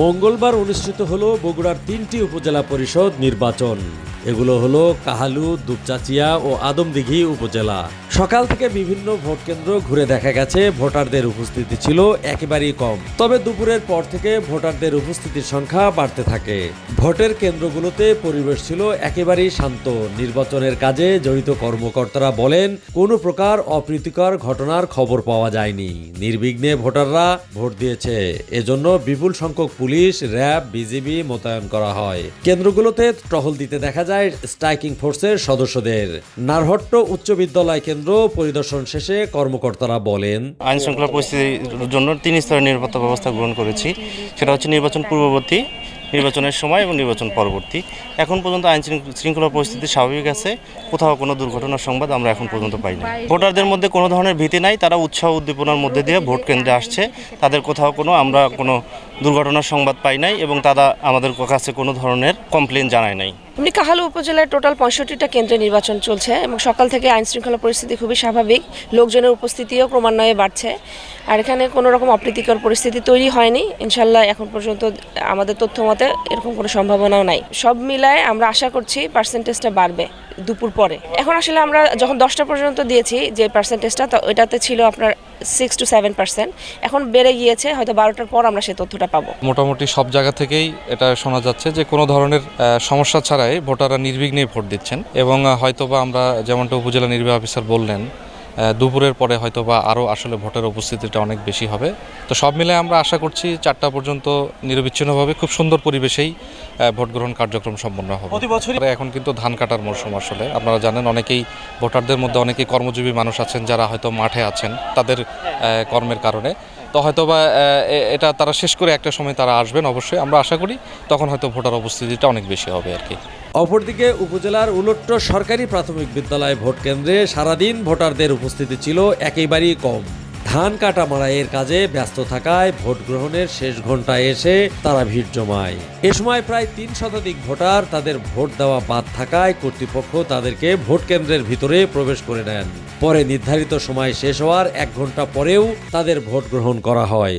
মঙ্গলবার অনুষ্ঠিত হল বগুড়ার তিনটি উপজেলা পরিষদ নির্বাচন। এগুলো হলো কাহালু, দুপচাচিয়া ও আদমদিঘি উপজেলা। সকাল থেকে বিভিন্ন ভোট কেন্দ্র ঘুরে দেখা গেছে, ভোটারদের উপস্থিতি ছিল একেবারেই কম। তবে দুপুরের পর থেকে ভোটারদের উপস্থিতির সংখ্যা বাড়তে থাকে। ভোটের কেন্দ্রগুলোতে পরিবেশ ছিল একেবারেই শান্ত। নির্বাচনের কাজে জড়িত কর্মকর্তারা বলেন, কোনো প্রকার অপ্রীতিকর ঘটনার খবর পাওয়া যায়নি। নির্বিঘ্নে ভোটাররা ভোট দিয়েছে। এজন্য বিপুল সংখ্যক পুলিশ, র্যাব, বিজিবি মোতায়েন করা হয়। কেন্দ্রগুলোতে টহল দিতে দেখা যায় স্ট্রাইকিং ফোর্সের সদস্যদের নারহট্ট উচ্চ বিদ্যালয় কেন্দ্র পরিদর্শন শেষে কর্মকর্তারা বলেন আইন শৃঙ্খলা পরিস্থিতির জন্য তিন স্তরের নিরাপত্তা ব্যবস্থা গ্রহণ করেছি। সেটা হচ্ছে নির্বাচন পূর্ববর্তী, নির্বাচনের সময় এবং নির্বাচন পরবর্তী। এখন পর্যন্ত আইন শৃঙ্খলা পরিস্থিতি স্বাভাবিক আছে, কোথাও কোনো দুর্ঘটনার সংবাদ আমরা এখন পর্যন্ত পাইনি। ভোটারদের মধ্যে কোনো ধরনের ভীতি নাই, তারা উৎসাহ উদ্দীপনার মধ্যে দিয়ে ভোট কেন্দ্রে আসছে। তাদের কোথাও কোনো আমরা কোনো দুর্ঘটনার সংবাদ পাই নাই এবং তারা আমাদের কাছে কোনো ধরনের কমপ্লেন জানায় নাই। এমনি কাহালু উপজেলায় টোটাল পঁয়ষট্টিটা কেন্দ্রে নির্বাচন চলছে এবং সকাল থেকে আইন শৃঙ্খলা পরিস্থিতি খুবই স্বাভাবিক। লোকজনের উপস্থিতিও ক্রমান্বয়ে বাড়ছে। আর এখানে কোনো রকম অপ্রীতিকর পরিস্থিতি তৈরি হয়নি। ইনশাল্লাহ এখন পর্যন্ত আমাদের তথ্য মতে এরকম কোনো সম্ভাবনাও নাই। সব মিলায় আমরা আশা করছি পার্সেন্টেজটা বাড়বে দুপুর পরে। এখন আসলে আমরা যখন দশটা পর্যন্ত দিয়েছি যে পার্সেন্টেজটা তো ওইটাতে ছিল আপনার সিক্স টু সেভেন পার্সেন্ট এখন বেড়ে গিয়েছে, হয়তো বারোটার পর আমরা সেই তথ্যটা পাবো। মোটামুটি সব জায়গা থেকেই এটা শোনা যাচ্ছে যে কোনো ধরনের সমস্যা ছাড়াই ভোটাররা নির্বিঘ্নে ভোট দিচ্ছেন। এবং হয়তোবা আমরা যেমনটা উপজেলা নির্বাহী অফিসার বললেন দুপুরের পরে হয়তো বা আরও আসলে ভোটের উপস্থিতিটা অনেক বেশি হবে। তো সব মিলে আমরা আশা করছি চারটা পর্যন্ত নিরবিচ্ছিন্নভাবে খুব সুন্দর পরিবেশেই ভোট গ্রহণ কার্যক্রম সম্পন্ন হবে। প্রতি বছর এখন কিন্তু ধান কাটার মরশুম আসলে। আপনারা জানেন অনেকেই ভোটারদের মধ্যে অনেকেই কর্মজীবী মানুষ আছেন যারা হয়তো মাঠে আছেন। তাদের কর্মের কারণে। তো হয়তো বা এটা তারা শেষ করে একটা সময় তারা আসবেন অবশ্যই। আমরা আশা করি তখন হয়তো ভোটার উপস্থিতিটা অনেক বেশি হবে আর কি। অপরদিকে উপজেলার উলট্ট সরকারি প্রাথমিক বিদ্যালয় ভোট কেন্দ্রে সারাদিন ভোটারদের উপস্থিতি ছিল একেবারেই কম। ধান কাটা মাড়াইয়ের কাজে ব্যস্ত থাকায় ভোট গ্রহণের শেষ ঘন্টায় এসে তারা ভিড় জমায়। এ সময় প্রায় তিন শতাধিক ভোটার তাদের ভোট দেওয়া বাদ থাকায় কর্তৃপক্ষ তাদেরকে ভোট কেন্দ্রের ভিতরে প্রবেশ করে নেন। পরে নির্ধারিত সময় শেষ হওয়ার এক ঘণ্টা পরেও তাদের ভোট গ্রহণ করা হয়।